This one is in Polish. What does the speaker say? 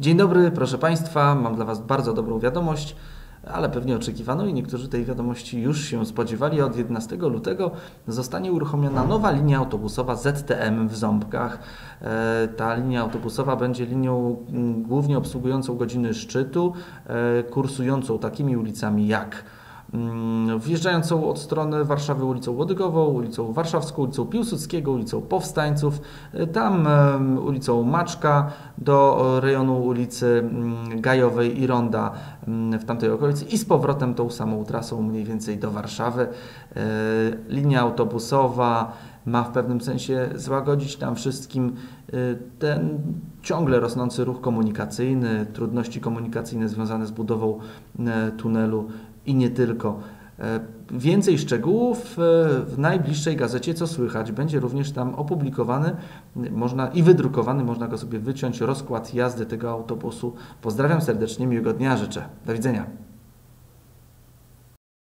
Dzień dobry, proszę Państwa. Mam dla Was bardzo dobrą wiadomość, ale pewnie oczekiwaną i niektórzy tej wiadomości już się spodziewali. Od 11 lutego zostanie uruchomiona nowa linia autobusowa ZTM w Ząbkach. E, Ta linia autobusowa będzie linią mm, głównie obsługującą godziny szczytu, e, kursującą takimi ulicami jak Mm, wjeżdżającą od strony Warszawy ulicą Łodygową, ulicą Warszawską, ulicą Piłsudskiego, ulicą Powstańców, y, tam ulicą Maczka do rejonu ulicy mm, Gajowej i Ronda mm, w tamtej okolicy i z powrotem tą samą trasą mniej więcej do Warszawy. E, Linia autobusowa ma w pewnym sensie złagodzić nam wszystkim y, ten ciągle rosnący ruch komunikacyjny, trudności komunikacyjne związane z budową tunelu i nie tylko. E, Więcej szczegółów e, w najbliższej gazecie Co Słychać będzie również tam opublikowany można, i wydrukowany, można go sobie wyciąć, rozkład jazdy tego autobusu. Pozdrawiam serdecznie, miłego dnia życzę. Do widzenia.